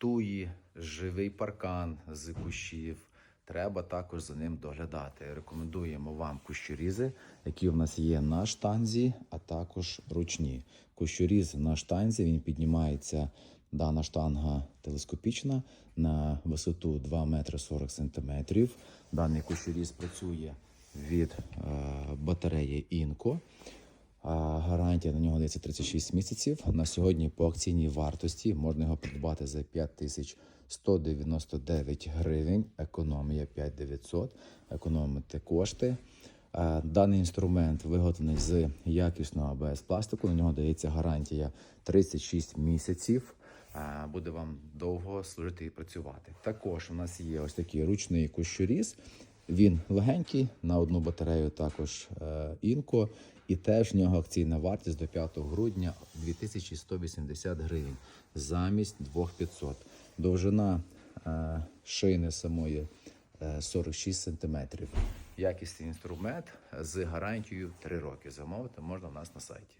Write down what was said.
туї, живий паркан з кущів. Треба також за ним доглядати. Рекомендуємо вам кущорізи, які в нас є на штанзі, а також ручні. Кущоріз на штанзі він піднімається. Дана штанга телескопічна на висоту 2 метри 40 сантиметрів. Даний кущоріз працює від е, батареї Інко. Гарантія на нього дається 36 місяців. На сьогодні по акційній вартості можна його придбати за 5199 гривень. Економія 5900. Економити кошти. Даний інструмент виготовлений з якісного АБС пластику. На нього дається гарантія 36 місяців. Буде вам довго служити і працювати. Також у нас є ось такий ручний кущоріз. Він легенький на одну батарею також е, інко, і теж в нього акційна вартість до 5 грудня 2180 гривень замість 2500. Довжина е, шини самої е, 46 сантиметрів. Якісний інструмент з гарантією 3 роки. Замовити можна в нас на сайті.